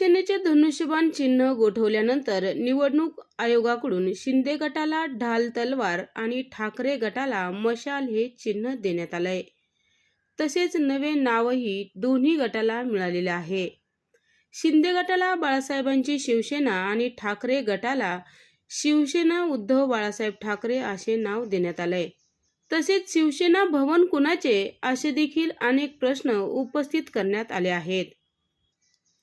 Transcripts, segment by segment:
शिवसेनेचे धनुष्यबाण चिन्ह गोठवल्यानंतर निवडणूक आयोगाकडून शिंदे गटाला ढाल तलवार आणि ठाकरे गटाला मशाल हे चिन्ह देण्यात आलंय. तसेच नवे नावही दोन्ही गटाला मिळालेले आहे. शिंदे गटाला बाळासाहेबांची शिवसेना आणि ठाकरे गटाला शिवसेना उद्धव बाळासाहेब ठाकरे असे नाव देण्यात आलंय. तसेच शिवसेना भवन कुणाचे? असे देखील अनेक प्रश्न उपस्थित करण्यात आले आहेत.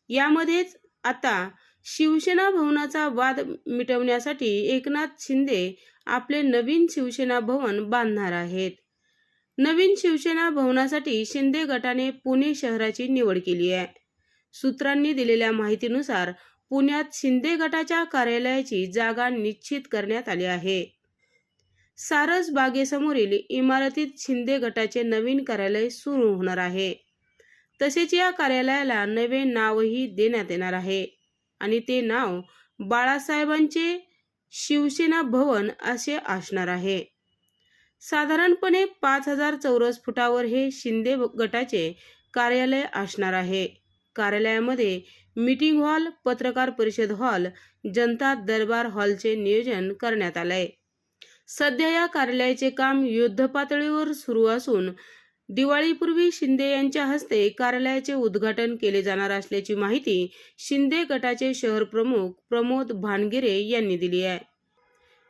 यामध्येच आता शिवसेना भवनाचा वाद मिटवण्यासाठी एकनाथ शिंदे आपले नवीन शिवसेना भवन बांधणार आहेत. नवीन शिवसेना भवनासाठी शिंदे गटाने पुणे शहराची निवड केली आहे. सूत्रांनी दिलेल्या माहितीनुसार पुण्यात शिंदे गटाच्या कार्यालयाची जागा निश्चित करण्यात आली आहे. सारस बागेसमोरील इमारतीत शिंदे गटाचे नवीन कार्यालय सुरू होणार आहे. तसेच या कार्यालयाला नवे नावही देण्यात येणार आहे. आणि ते नाव बाळासाहेबांचे शिवसेना भवन असे असणार आहे. साधारणपणे पाच हजार चौरस फुटावर हे शिंदे गटाचे कार्यालय असणार आहे. कार्यालयामध्ये मीटिंग हॉल पत्रकार परिषद हॉल जनता दरबार हॉलचे नियोजन करण्यात आलंय. सध्या या कार्यालयाचे काम युद्धपातळीवर सुरू असून दिवाळीपूर्वी शिंदे यांच्या हस्ते कार्यालयाचे उद्घाटन केले जाणार असल्याची माहिती शिंदे गटाचे शहर प्रमुख प्रमोद भानगिरे यांनी दिली आहे.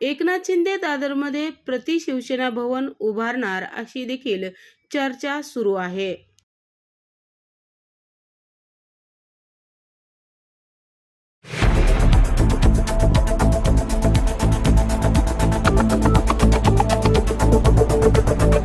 एकनाथ शिंदे दादरमध्ये प्रति शिवसेना भवन उभारणार अशी देखील चर्चा सुरू आहे.